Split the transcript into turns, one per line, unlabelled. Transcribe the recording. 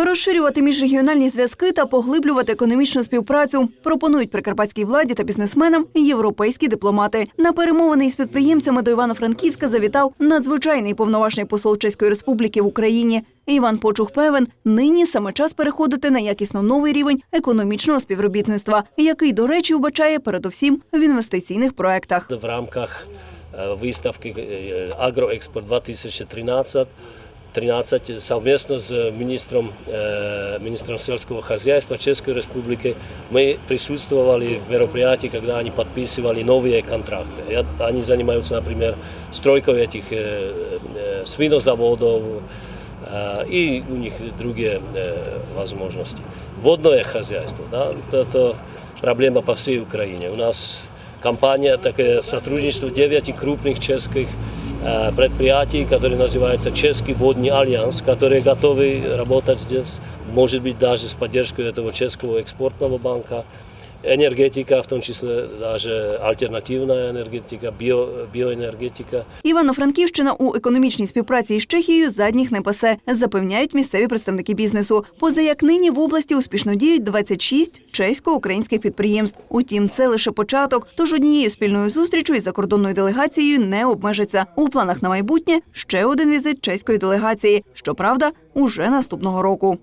Розширювати міжрегіональні зв'язки та поглиблювати економічну співпрацю пропонують прикарпатській владі та бізнесменам європейські дипломати. На перемовини із підприємцями до Івано-Франківська завітав надзвичайний повноважний посол Чеської Республіки в Україні. Іван Почух певен, нині саме час переходити на якісно новий рівень економічного співробітництва, який, до речі, вбачає передусім в інвестиційних проектах.
v rámkach e, výstavky e, Agroexpo 2013 13 совместно с министром, э, министром сельского хозяйства Českой Республики мы присутствовали в мероприятии, когда они подписывали новые контракты. Я- Они занимаются, например, стройкой этих э, э, свинозаводов, э, и у них другие э, возможности. Водное хозяйство, да, это проблема по всей Украине. У нас компания, такое сотрудничество 9 крупных чешских э, предприятий, которые называются Чешский водный альянс, которые готовы работать здесь, может быть даже с поддержкой этого чешского экспортного банка. Энергетика, в том числе даже альтернативная энергетика, био, биоэнергетика.
Івано-Франківщина у економічній співпраці із Чехією задніх не пасе, запевняють місцеві представники бізнесу. Поза як нині в області успішно діють 26 чесько-українських підприємств. Утім, це лише початок. Тож однією спільною зустрічю із закордонною делегацією не обмежиться. У планах на майбутнє ще один візит чеської делегації. Щоправда, уже наступного року.